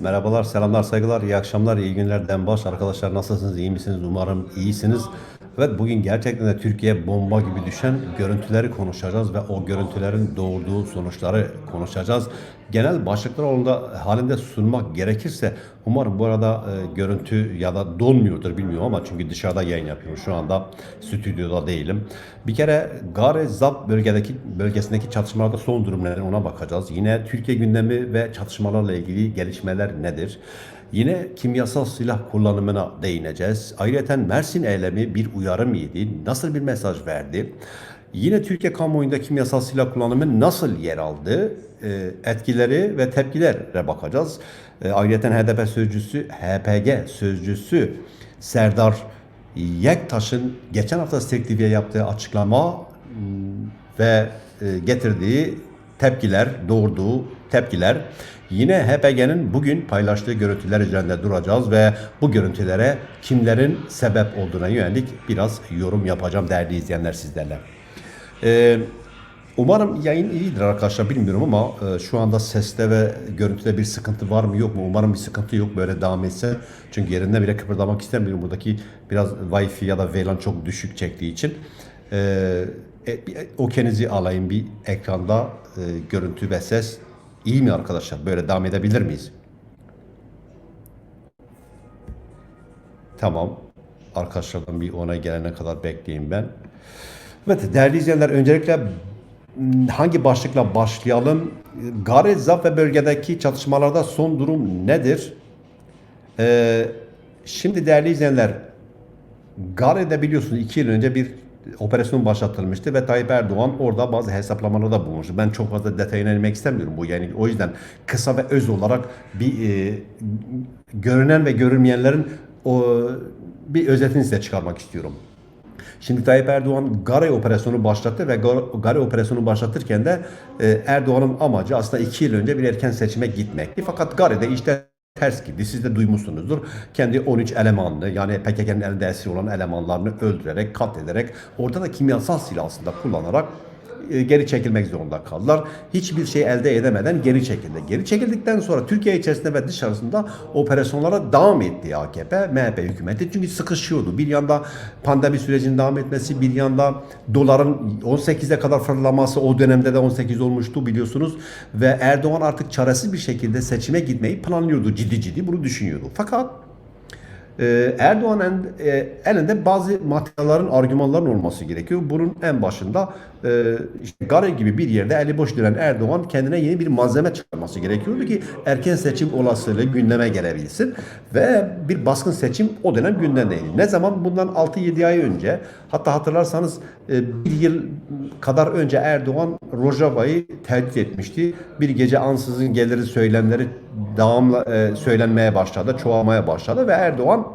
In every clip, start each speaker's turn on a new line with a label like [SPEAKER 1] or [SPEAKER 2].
[SPEAKER 1] Merhabalar, selamlar, saygılar, iyi akşamlar, iyi günler Denbaş. Arkadaşlar nasılsınız, iyi misiniz? Umarım iyisiniz. Evet bugün gerçekten de Türkiye bomba gibi düşen görüntüleri konuşacağız ve o görüntülerin doğurduğu sonuçları konuşacağız. Genel başlıklar halinde, halinde sunmak gerekirse umarım bu arada e, görüntü ya da donmuyordur bilmiyorum ama çünkü dışarıda yayın yapıyorum. Şu anda stüdyoda değilim. Bir kere Gare Zap bölgedeki bölgesindeki çatışmalarda son durum nedir ona bakacağız. Yine Türkiye gündemi ve çatışmalarla ilgili gelişmeler nedir? Yine kimyasal silah kullanımına değineceğiz. Ayrıca Mersin eylemi bir uyarı mıydı? Nasıl bir mesaj verdi? Yine Türkiye kamuoyunda kimyasal silah kullanımı nasıl yer aldı? Ee, etkileri ve tepkilere bakacağız. Ee, ayrıca HDP sözcüsü, HPG sözcüsü Serdar Yektaş'ın geçen hafta Stek TV'ye yaptığı açıklama hmm, ve e, getirdiği tepkiler, doğurduğu tepkiler. Yine HPG'nin bugün paylaştığı görüntüler üzerinde duracağız ve bu görüntülere kimlerin sebep olduğuna yönelik biraz yorum yapacağım değerli izleyenler sizlerle. Ee, umarım yayın iyidir arkadaşlar bilmiyorum ama e, şu anda seste ve görüntüde bir sıkıntı var mı yok mu? Umarım bir sıkıntı yok böyle devam etse. Çünkü yerinde bile kıpırdamak istemiyorum. Buradaki biraz Wi-Fi ya da VLAN çok düşük çektiği için. Ee, e, bir okenizi alayım bir ekranda e, görüntü ve ses. İyi mi arkadaşlar? Böyle devam edebilir miyiz? Tamam. Arkadaşlardan bir ona gelene kadar bekleyeyim ben. Evet değerli izleyenler öncelikle hangi başlıkla başlayalım? Gare Zap ve bölgedeki çatışmalarda son durum nedir? Ee, şimdi değerli izleyenler Gare'de biliyorsunuz iki yıl önce bir operasyon başlatılmıştı ve Tayyip Erdoğan orada bazı hesaplamalarda bulmuştu. Ben çok fazla detayına inmek istemiyorum bu yani o yüzden kısa ve öz olarak bir e, görünen ve görünmeyenlerin o bir özetini size çıkarmak istiyorum. Şimdi Tayyip Erdoğan Gare operasyonu başlattı ve Gar- Gare operasyonu başlatırken de e, Erdoğan'ın amacı aslında iki yıl önce bir erken seçime gitmekti. Fakat Gare'de işte ters gitti. Siz de duymuşsunuzdur. Kendi 13 elemanını yani PKK'nın elinde esir olan elemanlarını öldürerek, katlederek orada da kimyasal silah aslında kullanarak geri çekilmek zorunda kaldılar. Hiçbir şey elde edemeden geri çekildi. Geri çekildikten sonra Türkiye içerisinde ve dışarısında operasyonlara devam etti AKP, MHP hükümeti. Çünkü sıkışıyordu. Bir yanda pandemi sürecinin devam etmesi, bir yanda doların 18'e kadar fırlaması o dönemde de 18 olmuştu biliyorsunuz. Ve Erdoğan artık çaresiz bir şekilde seçime gitmeyi planlıyordu. Ciddi ciddi bunu düşünüyordu. Fakat ee, Erdoğan en- e, elinde bazı materyallerin, argümanların olması gerekiyor. Bunun en başında e, işte Gare gibi bir yerde eli boş duran Erdoğan kendine yeni bir malzeme çıkarması gerekiyordu ki erken seçim olasılığı gündeme gelebilsin. Ve bir baskın seçim o dönem gündemdeydi. Ne zaman? Bundan 6-7 ay önce hatta hatırlarsanız e, bir yıl kadar önce Erdoğan Rojava'yı tehdit etmişti. Bir gece ansızın geliri söylemleri devamlı e, söylenmeye başladı, çoğalmaya başladı ve Erdoğan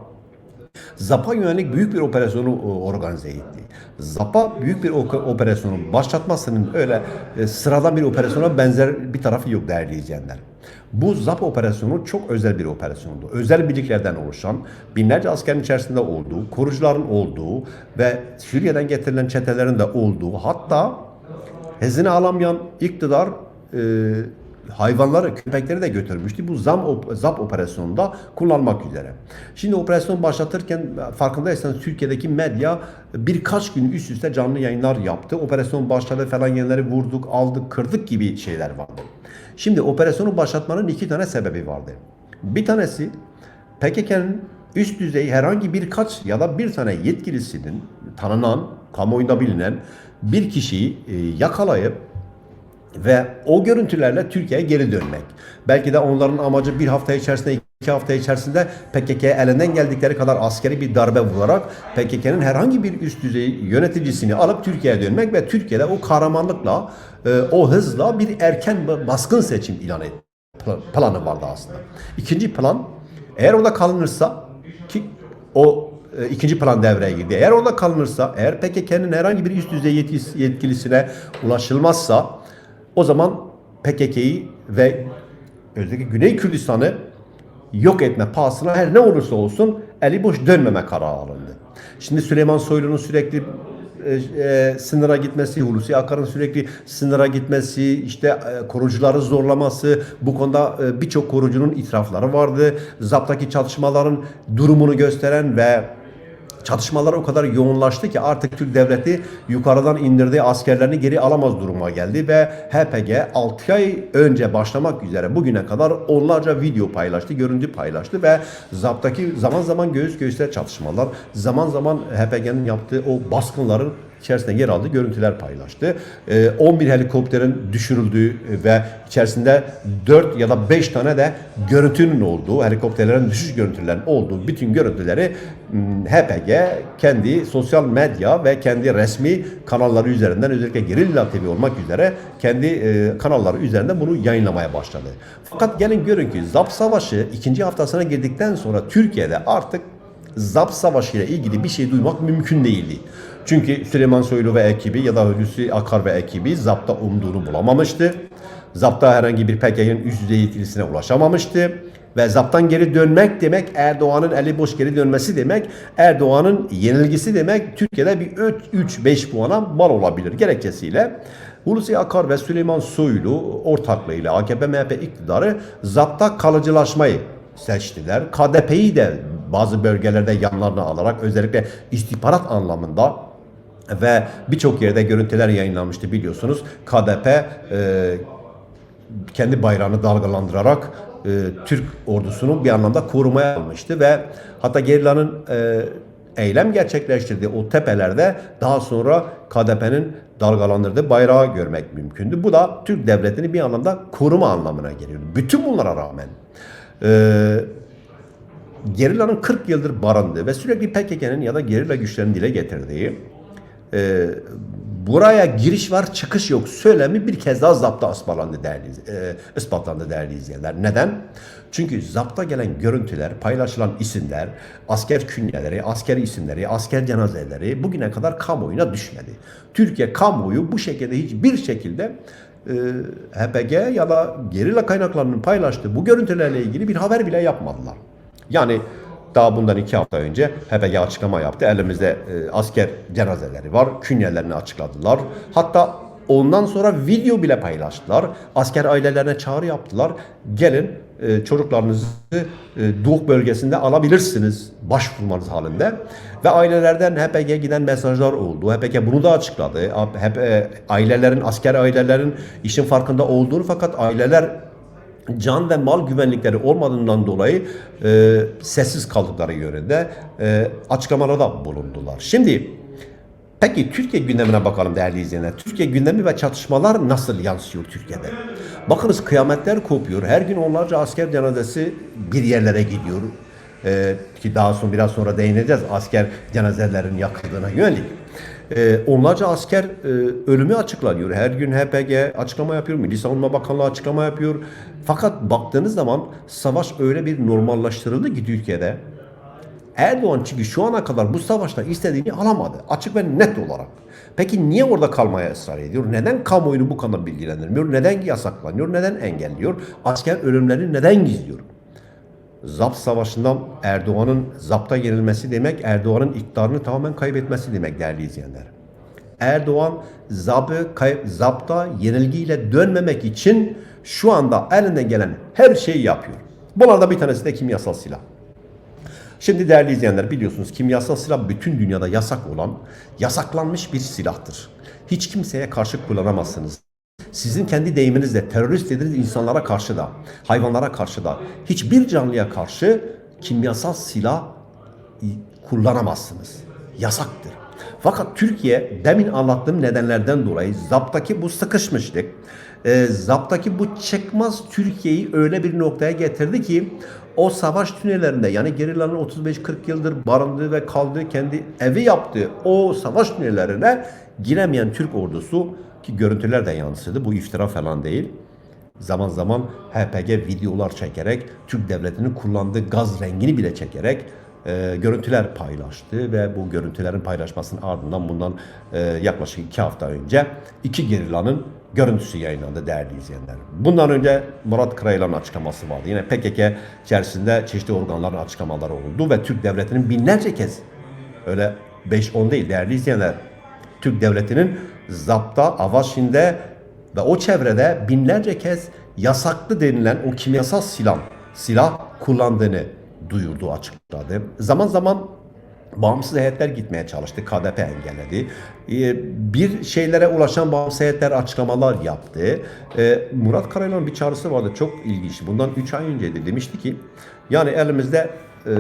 [SPEAKER 1] ZAP'a yönelik büyük bir operasyonu e, organize etti. ZAP'a büyük bir ok- operasyonu başlatmasının öyle e, sıradan bir operasyona benzer bir tarafı yok değerli izleyenler. Bu ZAP operasyonu çok özel bir operasyondu. Özel birliklerden oluşan, binlerce askerin içerisinde olduğu, korucuların olduğu ve Suriye'den getirilen çetelerin de olduğu, hatta hezine alamayan iktidar e, hayvanları, köpekleri de götürmüştü. Bu zam op- ZAP operasyonunda kullanmak üzere. Şimdi operasyon başlatırken farkındaysanız Türkiye'deki medya birkaç gün üst üste canlı yayınlar yaptı. Operasyon başladı falan yerleri vurduk, aldık, kırdık gibi şeyler vardı. Şimdi operasyonu başlatmanın iki tane sebebi vardı. Bir tanesi PKK'nın üst düzey herhangi birkaç ya da bir tane yetkilisinin tanınan, kamuoyunda bilinen bir kişiyi e, yakalayıp ve o görüntülerle Türkiye'ye geri dönmek. Belki de onların amacı bir hafta içerisinde iki hafta içerisinde PKK'ye elinden geldikleri kadar askeri bir darbe vurarak PKK'nın herhangi bir üst düzey yöneticisini alıp Türkiye'ye dönmek ve Türkiye'de o kahramanlıkla, e, o hızla bir erken baskın seçim ilan et pla- planı vardı aslında. İkinci plan eğer orada kalınırsa ki o e, ikinci plan devreye girdi. Eğer orada kalınırsa, eğer PKK'nın herhangi bir üst düzey yetkilisine ulaşılmazsa o zaman PKK'yı ve özellikle Güney Kürdistan'ı yok etme pahasına her ne olursa olsun eli boş dönmeme kararı alındı. Şimdi Süleyman Soylu'nun sürekli e, e, sınıra gitmesi, Hulusi Akar'ın sürekli sınıra gitmesi, işte e, korucuları zorlaması, bu konuda e, birçok korucunun itirafları vardı. Zaptaki çatışmaların durumunu gösteren ve Çatışmalar o kadar yoğunlaştı ki artık Türk devleti yukarıdan indirdiği askerlerini geri alamaz duruma geldi ve HPG 6 ay önce başlamak üzere bugüne kadar onlarca video paylaştı, görüntü paylaştı ve zaptaki zaman zaman göğüs göğüse çatışmalar, zaman zaman HPG'nin yaptığı o baskınların içerisinde yer aldığı görüntüler paylaştı. Ee, 11 helikopterin düşürüldüğü ve içerisinde 4 ya da 5 tane de görüntünün olduğu, helikopterlerin düşüş görüntülerinin olduğu bütün görüntüleri hmm, HPG kendi sosyal medya ve kendi resmi kanalları üzerinden özellikle Gerilla TV olmak üzere kendi e, kanalları üzerinden bunu yayınlamaya başladı. Fakat gelin görün ki ZAP Savaşı ikinci haftasına girdikten sonra Türkiye'de artık ZAP Savaşı ile ilgili bir şey duymak mümkün değildi. Çünkü Süleyman Soylu ve ekibi ya da Hulusi Akar ve ekibi ZAP'ta umduğunu bulamamıştı. ZAP'ta herhangi bir PKK'nın üst düzey yetkilisine ulaşamamıştı. Ve ZAP'tan geri dönmek demek Erdoğan'ın eli boş geri dönmesi demek. Erdoğan'ın yenilgisi demek Türkiye'de bir 3-5 puana mal olabilir gerekçesiyle. Hulusi Akar ve Süleyman Soylu ortaklığıyla AKP MHP iktidarı ZAP'ta kalıcılaşmayı seçtiler. KDP'yi de bazı bölgelerde yanlarına alarak özellikle istihbarat anlamında ve birçok yerde görüntüler yayınlanmıştı biliyorsunuz. KDP e, kendi bayrağını dalgalandırarak e, Türk ordusunu bir anlamda korumaya almıştı ve hatta Gerilla'nın e, eylem gerçekleştirdiği o tepelerde daha sonra KDP'nin dalgalandırdığı bayrağı görmek mümkündü. Bu da Türk devletini bir anlamda koruma anlamına geliyor. Bütün bunlara rağmen e, Gerilla'nın 40 yıldır barındığı ve sürekli PKK'nın ya da gerilla güçlerinin dile getirdiği e, buraya giriş var çıkış yok söylemi bir kez daha zapta ispatlandı değerli, e, ispatlandı değerli izleyenler. Neden? Çünkü zapta gelen görüntüler, paylaşılan isimler, asker künyeleri, asker isimleri, asker cenazeleri bugüne kadar kamuoyuna düşmedi. Türkiye kamuoyu bu şekilde hiçbir şekilde e, HPG ya da gerilla kaynaklarının paylaştığı bu görüntülerle ilgili bir haber bile yapmadılar. Yani daha bundan iki hafta önce HPG açıklama yaptı. Elimizde e, asker cenazeleri var. Künyelerini açıkladılar. Hatta ondan sonra video bile paylaştılar. Asker ailelerine çağrı yaptılar. Gelin e, çocuklarınızı e, Doğu bölgesinde alabilirsiniz başvurmanız halinde. Ve ailelerden HPG giden mesajlar oldu. HPG bunu da açıkladı. Hep, e, ailelerin, asker ailelerin işin farkında olduğunu fakat aileler can ve mal güvenlikleri olmadığından dolayı e, sessiz kaldıkları yönünde e, açıklamalarda bulundular. Şimdi peki Türkiye gündemine bakalım değerli izleyenler. Türkiye gündemi ve çatışmalar nasıl yansıyor Türkiye'de? Bakınız kıyametler kopuyor. Her gün onlarca asker cenazesi bir yerlere gidiyor. E, ki daha sonra biraz sonra değineceğiz asker cenazelerin yakıldığına yönelik. Ee, onlarca asker e, ölümü açıklanıyor. Her gün HPG açıklama yapıyor, Milli Savunma Bakanlığı açıklama yapıyor. Fakat baktığınız zaman savaş öyle bir normallaştırıldı ki Türkiye'de. Erdoğan çünkü şu ana kadar bu savaşta istediğini alamadı. Açık ve net olarak. Peki niye orada kalmaya ısrar ediyor? Neden kamuoyunu bu kadar bilgilendirmiyor? Neden yasaklanıyor? Neden engelliyor? Asker ölümlerini neden gizliyor? Zapt savaşından Erdoğan'ın zapta yenilmesi demek Erdoğan'ın iktidarını tamamen kaybetmesi demek değerli izleyenler. Erdoğan zabı, zapta yenilgiyle dönmemek için şu anda elinden gelen her şeyi yapıyor. Bunlardan bir tanesi de kimyasal silah. Şimdi değerli izleyenler biliyorsunuz kimyasal silah bütün dünyada yasak olan, yasaklanmış bir silahtır. Hiç kimseye karşı kullanamazsınız. Sizin kendi deyiminizle terörist dediğiniz insanlara karşı da, hayvanlara karşı da, hiçbir canlıya karşı kimyasal silah kullanamazsınız. Yasaktır. Fakat Türkiye demin anlattığım nedenlerden dolayı zaptaki bu sıkışmışlık, e, zaptaki bu çıkmaz Türkiye'yi öyle bir noktaya getirdi ki o savaş tünellerinde yani gerillanın 35-40 yıldır barındığı ve kaldığı kendi evi yaptığı o savaş tünellerine giremeyen Türk ordusu ki görüntüler de yansıdı bu iftira falan değil. Zaman zaman HPG videolar çekerek Türk devletinin kullandığı gaz rengini bile çekerek e, görüntüler paylaştı ve bu görüntülerin paylaşmasının ardından bundan e, yaklaşık iki hafta önce iki gerillanın görüntüsü yayınlandı değerli izleyenler. Bundan önce Murat Karayılan'ın açıklaması vardı. Yine PKK içerisinde çeşitli organların açıklamaları oldu ve Türk devletinin binlerce kez öyle 5-10 değil değerli izleyenler Türk devletinin zapta, Avaşin'de ve o çevrede binlerce kez yasaklı denilen o kimyasal silah, silah kullandığını duyurdu, açıkladı. Zaman zaman bağımsız heyetler gitmeye çalıştı. KDP engelledi. Ee, Bir şeylere ulaşan bağımsız heyetler açıklamalar yaptı. Ee, Murat Karayılan'ın bir çağrısı vardı. Çok ilginç. Bundan 3 ay önceydi. Demişti ki yani elimizde e,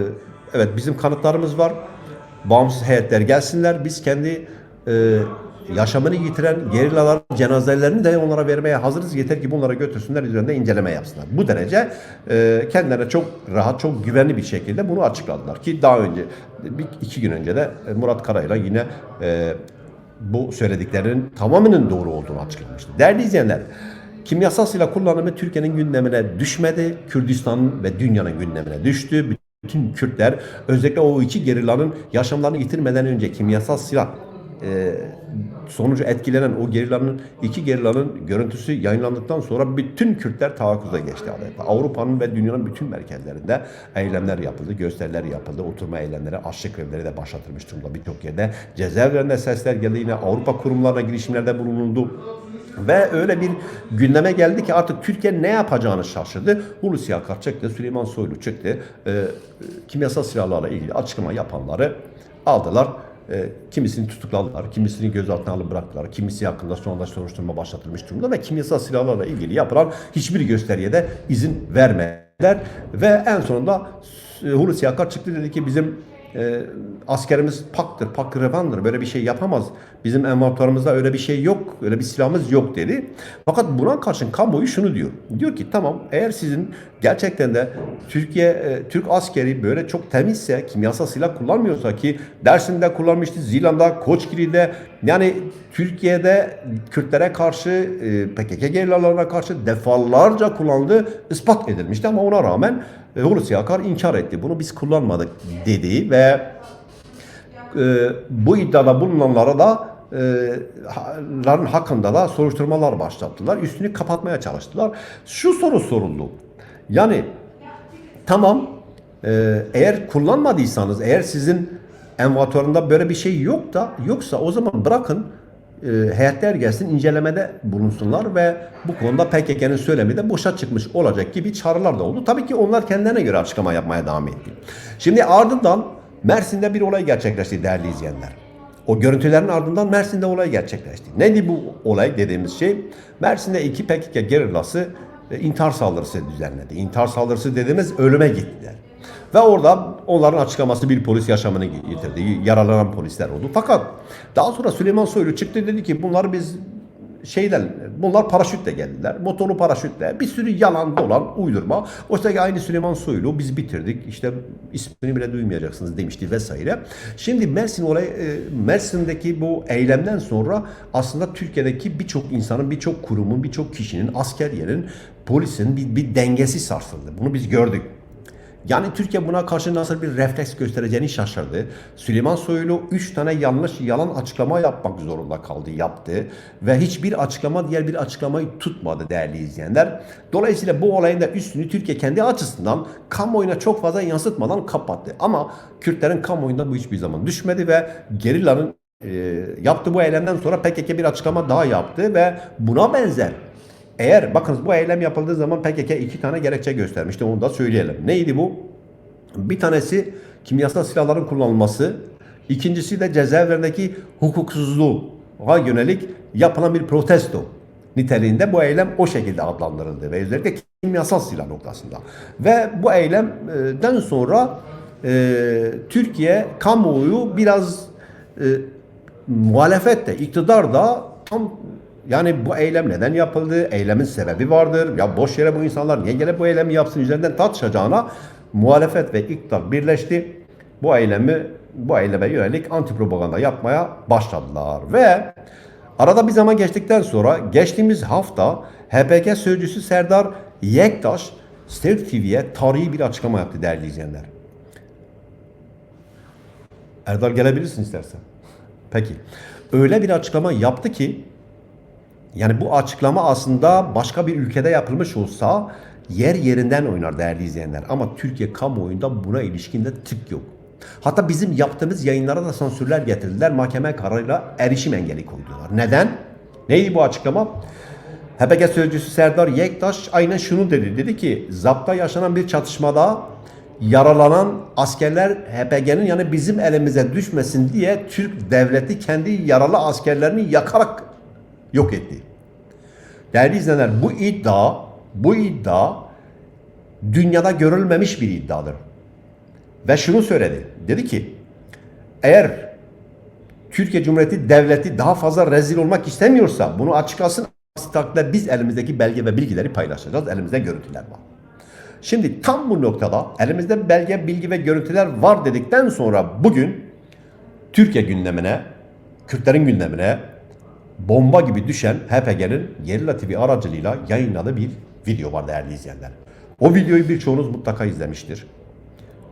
[SPEAKER 1] evet bizim kanıtlarımız var. Bağımsız heyetler gelsinler. Biz kendi e, yaşamını yitiren gerillaların cenazelerini de onlara vermeye hazırız. Yeter ki bunlara götürsünler üzerinde inceleme yapsınlar. Bu derece e, kendilerine çok rahat, çok güvenli bir şekilde bunu açıkladılar. Ki daha önce, bir, iki gün önce de e, Murat Karay'la yine e, bu söylediklerinin tamamının doğru olduğunu açıklamıştı. Değerli izleyenler, kimyasal silah kullanımı Türkiye'nin gündemine düşmedi. Kürdistan ve dünyanın gündemine düştü. Bütün Kürtler özellikle o iki gerillanın yaşamlarını yitirmeden önce kimyasal silah e, sonucu etkilenen o gerillanın iki gerillanın görüntüsü yayınlandıktan sonra bütün Kürtler tavakkuza geçti adeta. Avrupa'nın ve dünyanın bütün merkezlerinde eylemler yapıldı, gösteriler yapıldı, oturma eylemleri, açlık grevleri de başlatılmış durumda birçok yerde. Cezaevlerinde sesler geldi yine Avrupa kurumlarına girişimlerde bulunuldu. Ve öyle bir gündeme geldi ki artık Türkiye ne yapacağını şaşırdı. Hulusi Akar çıktı, Süleyman Soylu çıktı. Ee, kimyasal silahlarla ilgili açıklama yapanları aldılar. E, kimisini tutukladılar, kimisini gözaltına alıp bıraktılar, kimisi hakkında anda soruşturma başlatılmış durumda ve kimyasal silahlarla ilgili yapılan hiçbir gösteriye de izin vermediler. Ve en sonunda e, Hulusi Akar çıktı dedi ki bizim e, askerimiz paktır, pak revandır. Böyle bir şey yapamaz. Bizim envanterımızda öyle bir şey yok. Öyle bir silahımız yok dedi. Fakat buna karşın kamuoyu şunu diyor. Diyor ki tamam eğer sizin gerçekten de Türkiye e, Türk askeri böyle çok temizse, kimyasal silah kullanmıyorsa ki Dersim'de kullanmıştı, Zilan'da, Koçgiri'de yani Türkiye'de Kürtlere karşı, e, PKK gerillalarına karşı defalarca kullandığı ispat edilmişti ama ona rağmen e, Hulusi Akar inkar etti. Bunu biz kullanmadık dedi ve e, bu iddiada bulunanlara da e, ların hakkında da soruşturmalar başlattılar. Üstünü kapatmaya çalıştılar. Şu soru soruldu. Yani tamam e, eğer kullanmadıysanız, eğer sizin envatöründe böyle bir şey yok da yoksa o zaman bırakın e, heyetler gelsin incelemede bulunsunlar ve bu konuda PKK'nın söylemi de boşa çıkmış olacak gibi çağrılar da oldu. Tabii ki onlar kendilerine göre açıklama yapmaya devam etti. Şimdi ardından Mersin'de bir olay gerçekleşti değerli izleyenler. O görüntülerin ardından Mersin'de olay gerçekleşti. Neydi bu olay dediğimiz şey? Mersin'de iki PKK gerillası e, intihar saldırısı düzenledi. İntihar saldırısı dediğimiz ölüme gittiler. Ve orada onların açıklaması bir polis yaşamını yitirdi. Yaralanan polisler oldu. Fakat daha sonra Süleyman Soylu çıktı dedi ki bunları biz şeyden bunlar paraşütle geldiler. Motorlu paraşütle bir sürü yalan dolan uydurma. Oysa ki aynı Süleyman Soylu biz bitirdik. İşte ismini bile duymayacaksınız demişti vesaire. Şimdi Mersin olay e, Mersin'deki bu eylemden sonra aslında Türkiye'deki birçok insanın, birçok kurumun, birçok kişinin, askeriyenin, polisin bir, bir dengesi sarsıldı. Bunu biz gördük. Yani Türkiye buna karşı nasıl bir refleks göstereceğini şaşırdı. Süleyman Soylu 3 tane yanlış yalan açıklama yapmak zorunda kaldı, yaptı. Ve hiçbir açıklama diğer bir açıklamayı tutmadı değerli izleyenler. Dolayısıyla bu olayın da üstünü Türkiye kendi açısından kamuoyuna çok fazla yansıtmadan kapattı. Ama Kürtlerin kamuoyunda bu hiçbir zaman düşmedi ve gerillanın e, yaptığı bu eylemden sonra PKK bir açıklama daha yaptı ve buna benzer eğer bakınız bu eylem yapıldığı zaman PKK iki tane gerekçe göstermişti. Onu da söyleyelim. Neydi bu? Bir tanesi kimyasal silahların kullanılması. İkincisi de cezaevlerindeki hukuksuzluğa yönelik yapılan bir protesto niteliğinde bu eylem o şekilde adlandırıldı ve özellikle kimyasal silah noktasında. Ve bu eylemden sonra e, Türkiye kamuoyu biraz e, muhalefet de iktidar da tam yani bu eylem neden yapıldı? Eylemin sebebi vardır. Ya boş yere bu insanlar niye gelip bu eylemi yapsın üzerinden tartışacağına muhalefet ve iktidar birleşti. Bu eylemi bu eyleme yönelik anti propaganda yapmaya başladılar ve arada bir zaman geçtikten sonra geçtiğimiz hafta HPK sözcüsü Serdar Yektaş Stevk TV'ye tarihi bir açıklama yaptı değerli izleyenler. Erdal gelebilirsin istersen. Peki. Öyle bir açıklama yaptı ki yani bu açıklama aslında başka bir ülkede yapılmış olsa yer yerinden oynar değerli izleyenler. Ama Türkiye kamuoyunda buna ilişkin de tık yok. Hatta bizim yaptığımız yayınlara da sansürler getirdiler. Mahkeme kararıyla erişim engeli koydular. Neden? Neydi bu açıklama? HPG sözcüsü Serdar Yektaş aynen şunu dedi. Dedi ki zapta yaşanan bir çatışmada yaralanan askerler HPG'nin yani bizim elimize düşmesin diye Türk devleti kendi yaralı askerlerini yakarak yok etti. Değerli izleyenler bu iddia, bu iddia dünyada görülmemiş bir iddiadır. Ve şunu söyledi. Dedi ki eğer Türkiye Cumhuriyeti Devleti daha fazla rezil olmak istemiyorsa bunu açıklasın. Aksi biz elimizdeki belge ve bilgileri paylaşacağız. Elimizde görüntüler var. Şimdi tam bu noktada elimizde belge, bilgi ve görüntüler var dedikten sonra bugün Türkiye gündemine, Kürtlerin gündemine bomba gibi düşen HPG'nin Gerilla TV aracılığıyla yayınladığı bir video var değerli izleyenler. O videoyu birçoğunuz mutlaka izlemiştir.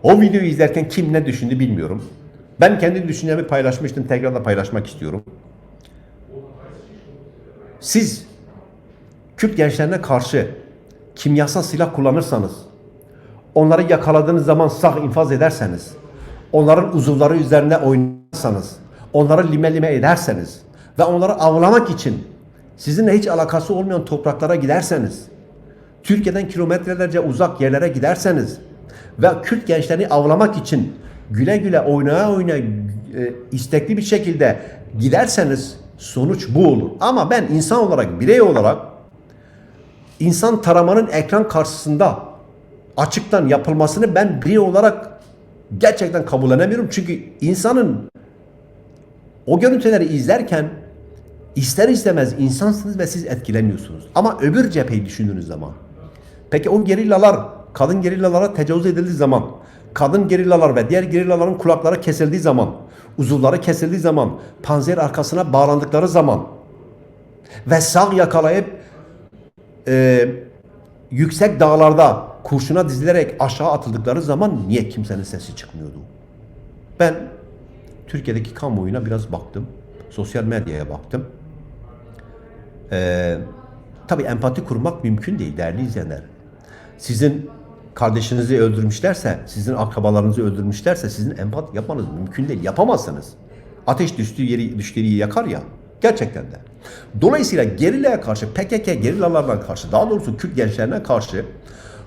[SPEAKER 1] O videoyu izlerken kim ne düşündü bilmiyorum. Ben kendi düşüncemi paylaşmıştım. Tekrar da paylaşmak istiyorum. Siz Kürt gençlerine karşı kimyasal silah kullanırsanız, onları yakaladığınız zaman sağ infaz ederseniz, onların uzuvları üzerine oynarsanız, onları lime lime ederseniz ve onları avlamak için sizinle hiç alakası olmayan topraklara giderseniz, Türkiye'den kilometrelerce uzak yerlere giderseniz ve Kürt gençlerini avlamak için güle güle oynaya oynaya e, istekli bir şekilde giderseniz sonuç bu olur. Ama ben insan olarak, birey olarak insan taramanın ekran karşısında açıktan yapılmasını ben birey olarak gerçekten kabul edemiyorum. Çünkü insanın o görüntüleri izlerken ister istemez insansınız ve siz etkileniyorsunuz. Ama öbür cepheyi düşündüğünüz zaman peki o gerillalar kadın gerillalara tecavüz edildiği zaman kadın gerillalar ve diğer gerillaların kulakları kesildiği zaman uzuvları kesildiği zaman panzer arkasına bağlandıkları zaman ve sağ yakalayıp e, yüksek dağlarda kurşuna dizilerek aşağı atıldıkları zaman niye kimsenin sesi çıkmıyordu? Ben Türkiye'deki kamuoyuna biraz baktım. Sosyal medyaya baktım. Ee, tabii empati kurmak mümkün değil değerli izleyenler. Sizin kardeşinizi öldürmüşlerse, sizin akrabalarınızı öldürmüşlerse sizin empati yapmanız mümkün değil. Yapamazsınız. Ateş düştüğü yeri, düştüğü yeri yakar ya. Gerçekten de. Dolayısıyla gerillaya karşı, PKK gerillalarına karşı, daha doğrusu Kürt gençlerine karşı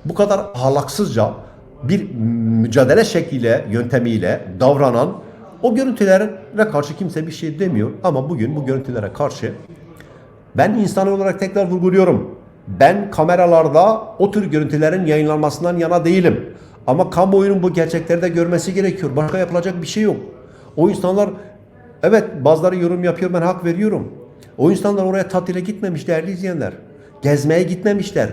[SPEAKER 1] bu kadar ahlaksızca bir mücadele şekliyle, yöntemiyle davranan o görüntülere karşı kimse bir şey demiyor. Ama bugün bu görüntülere karşı ben insan olarak tekrar vurguluyorum. Ben kameralarda o tür görüntülerin yayınlanmasından yana değilim. Ama kamuoyunun bu gerçekleri de görmesi gerekiyor. Başka yapılacak bir şey yok. O insanlar evet bazıları yorum yapıyor ben hak veriyorum. O insanlar oraya tatile gitmemiş değerli izleyenler. Gezmeye gitmemişler.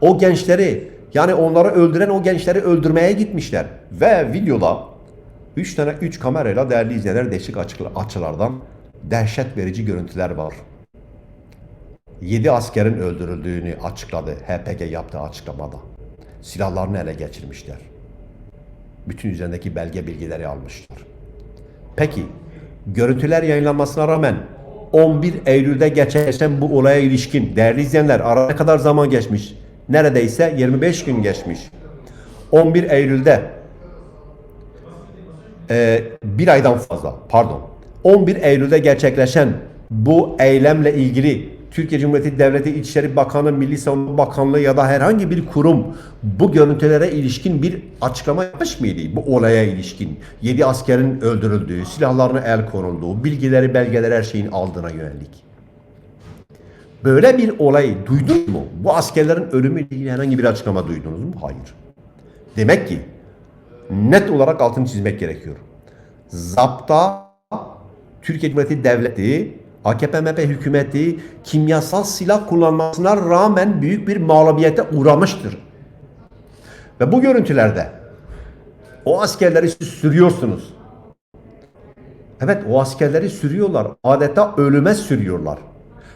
[SPEAKER 1] O gençleri yani onları öldüren o gençleri öldürmeye gitmişler. Ve videoda 3 tane 3 kamerayla değerli izleyenler değişik açılardan dehşet verici görüntüler var. 7 askerin öldürüldüğünü açıkladı HPG yaptığı açıklamada. Silahlarını ele geçirmişler. Bütün üzerindeki belge bilgileri almışlar. Peki, görüntüler yayınlanmasına rağmen 11 Eylül'de gerçekleşen bu olaya ilişkin değerli izleyenler ara ne kadar zaman geçmiş? Neredeyse 25 gün geçmiş. 11 Eylül'de e, bir aydan fazla pardon 11 Eylül'de gerçekleşen bu eylemle ilgili Türkiye Cumhuriyeti Devleti İçişleri Bakanı, Milli Savunma Bakanlığı ya da herhangi bir kurum bu görüntülere ilişkin bir açıklama yapmış mıydı? Bu olaya ilişkin 7 askerin öldürüldüğü, silahlarına el konulduğu, bilgileri, belgeleri her şeyin aldığına yönelik. Böyle bir olay duydunuz mu? Bu askerlerin ölümüyle ilgili herhangi bir açıklama duydunuz mu? Hayır. Demek ki net olarak altını çizmek gerekiyor. Zapta Türkiye Cumhuriyeti Devleti, AKP-MHP hükümeti kimyasal silah kullanmasına rağmen büyük bir mağlubiyete uğramıştır. Ve bu görüntülerde o askerleri siz sürüyorsunuz. Evet o askerleri sürüyorlar. Adeta ölüme sürüyorlar.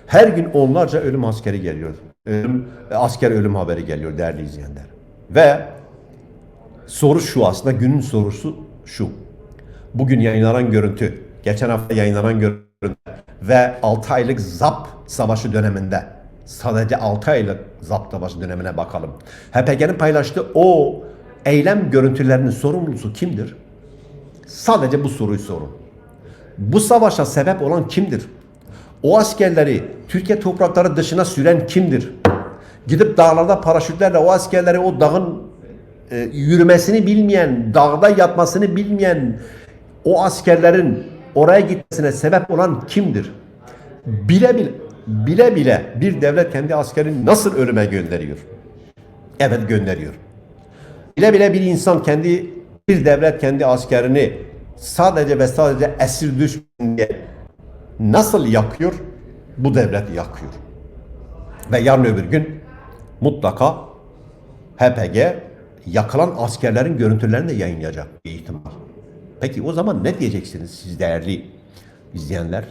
[SPEAKER 1] Her gün onlarca ölüm askeri geliyor. Ölüm, asker ölüm haberi geliyor değerli izleyenler. Ve soru şu aslında günün sorusu şu. Bugün yayınlanan görüntü, geçen hafta yayınlanan görüntü ve 6 aylık ZAP savaşı döneminde sadece 6 aylık ZAP savaşı dönemine bakalım. HPG'nin paylaştığı o eylem görüntülerinin sorumlusu kimdir? Sadece bu soruyu sorun. Bu savaşa sebep olan kimdir? O askerleri Türkiye toprakları dışına süren kimdir? Gidip dağlarda paraşütlerle o askerleri o dağın e, yürümesini bilmeyen, dağda yatmasını bilmeyen o askerlerin oraya gitmesine sebep olan kimdir? Bile bile, bile bile bir devlet kendi askerini nasıl ölüme gönderiyor? Evet gönderiyor. Bile bile bir insan kendi bir devlet kendi askerini sadece ve sadece esir düşsün diye nasıl yakıyor? Bu devlet yakıyor. Ve yarın öbür gün mutlaka HPG yakılan askerlerin görüntülerini de yayınlayacak bir ihtimal. Peki o zaman ne diyeceksiniz siz değerli izleyenler?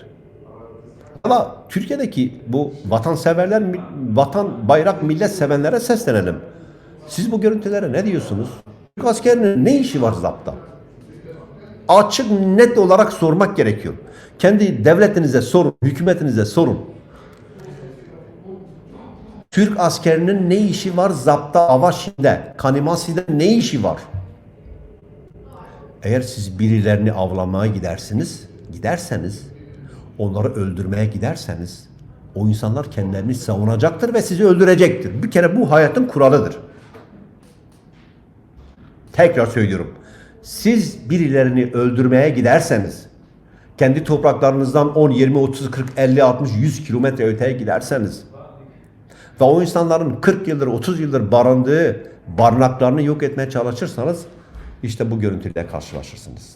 [SPEAKER 1] Ama Türkiye'deki bu vatanseverler, vatan, bayrak, millet sevenlere seslenelim. Siz bu görüntülere ne diyorsunuz? Türk askerinin ne işi var zapta? Açık net olarak sormak gerekiyor. Kendi devletinize sorun, hükümetinize sorun. Türk askerinin ne işi var zapta, avaşide, kanimasi'de ne işi var? Eğer siz birilerini avlamaya gidersiniz, giderseniz, onları öldürmeye giderseniz, o insanlar kendilerini savunacaktır ve sizi öldürecektir. Bir kere bu hayatın kuralıdır. Tekrar söylüyorum. Siz birilerini öldürmeye giderseniz, kendi topraklarınızdan 10, 20, 30, 40, 50, 60, 100 kilometre öteye giderseniz ve o insanların 40 yıldır, 30 yıldır barındığı barınaklarını yok etmeye çalışırsanız işte bu görüntüyle karşılaşırsınız.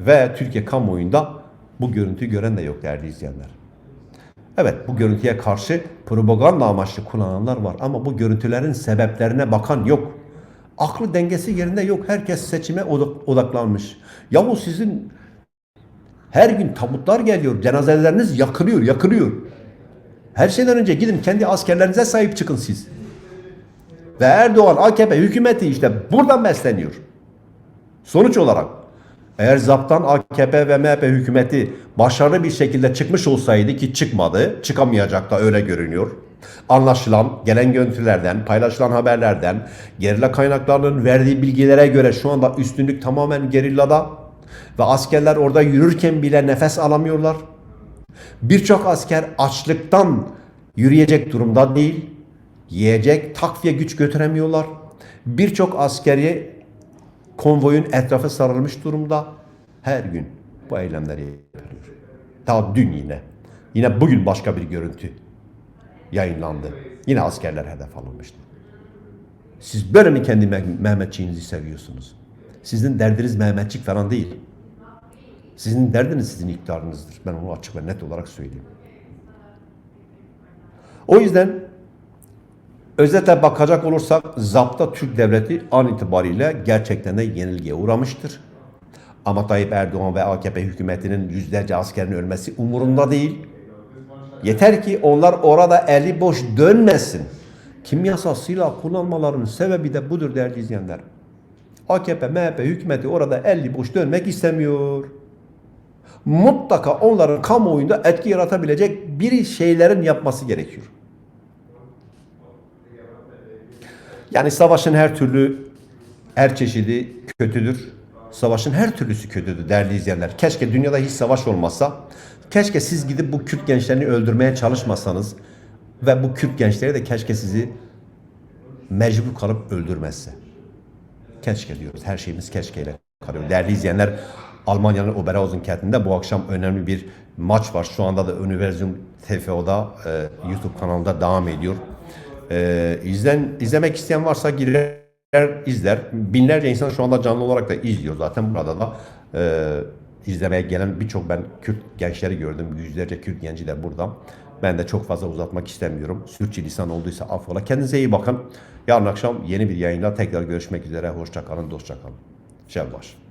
[SPEAKER 1] Ve Türkiye kamuoyunda bu görüntüyü gören de yok değerli izleyenler. Evet bu görüntüye karşı propaganda amaçlı kullananlar var ama bu görüntülerin sebeplerine bakan yok. Aklı dengesi yerinde yok. Herkes seçime odak- odaklanmış. Yahu sizin her gün tabutlar geliyor. Cenazeleriniz yakılıyor, yakılıyor. Her şeyden önce gidin kendi askerlerinize sahip çıkın siz. Ve Erdoğan AKP hükümeti işte buradan besleniyor. Sonuç olarak eğer zaptan AKP ve MHP hükümeti başarılı bir şekilde çıkmış olsaydı ki çıkmadı, çıkamayacak da öyle görünüyor. Anlaşılan gelen görüntülerden, paylaşılan haberlerden, gerilla kaynaklarının verdiği bilgilere göre şu anda üstünlük tamamen gerillada ve askerler orada yürürken bile nefes alamıyorlar. Birçok asker açlıktan yürüyecek durumda değil. Yiyecek, takviye güç götüremiyorlar. Birçok askeri konvoyun etrafı sarılmış durumda. Her gün bu eylemleri yapılıyor. Daha dün yine. Yine bugün başka bir görüntü yayınlandı. Yine askerler hedef alınmıştı. Siz böyle mi kendi Me- Mehmetçiğinizi seviyorsunuz? Sizin derdiniz Mehmetçik falan değil. Sizin derdiniz sizin iktidarınızdır. Ben onu açık ve net olarak söyleyeyim. O yüzden özetle bakacak olursak zapta Türk devleti an itibariyle gerçekten de yenilgiye uğramıştır. Ama Tayyip Erdoğan ve AKP hükümetinin yüzlerce askerin ölmesi umurunda değil. Yeter ki onlar orada eli boş dönmesin. Kimyasal silah kullanmalarının sebebi de budur değerli izleyenler. AKP, MHP hükümeti orada eli boş dönmek istemiyor mutlaka onların kamuoyunda etki yaratabilecek bir şeylerin yapması gerekiyor. Yani savaşın her türlü her çeşidi kötüdür. Savaşın her türlüsü kötüdür değerli izleyenler. Keşke dünyada hiç savaş olmasa. Keşke siz gidip bu Kürt gençlerini öldürmeye çalışmasanız ve bu Kürt gençleri de keşke sizi mecbur kalıp öldürmezse. Keşke diyoruz. Her şeyimiz keşkeyle kalıyor. Değerli izleyenler Almanya'nın Oberhausen kentinde bu akşam önemli bir maç var. Şu anda da Universum TVO'da e, YouTube kanalında devam ediyor. E, izlen, izlemek isteyen varsa girer izler. Binlerce insan şu anda canlı olarak da izliyor zaten. Burada da e, izlemeye gelen birçok ben Kürt gençleri gördüm. Yüzlerce Kürt genci de burada. Ben de çok fazla uzatmak istemiyorum. Sürçülisan olduysa affola. Kendinize iyi bakın. Yarın akşam yeni bir yayında tekrar görüşmek üzere. Hoşça kalın, dostça kalın. Şevbaş.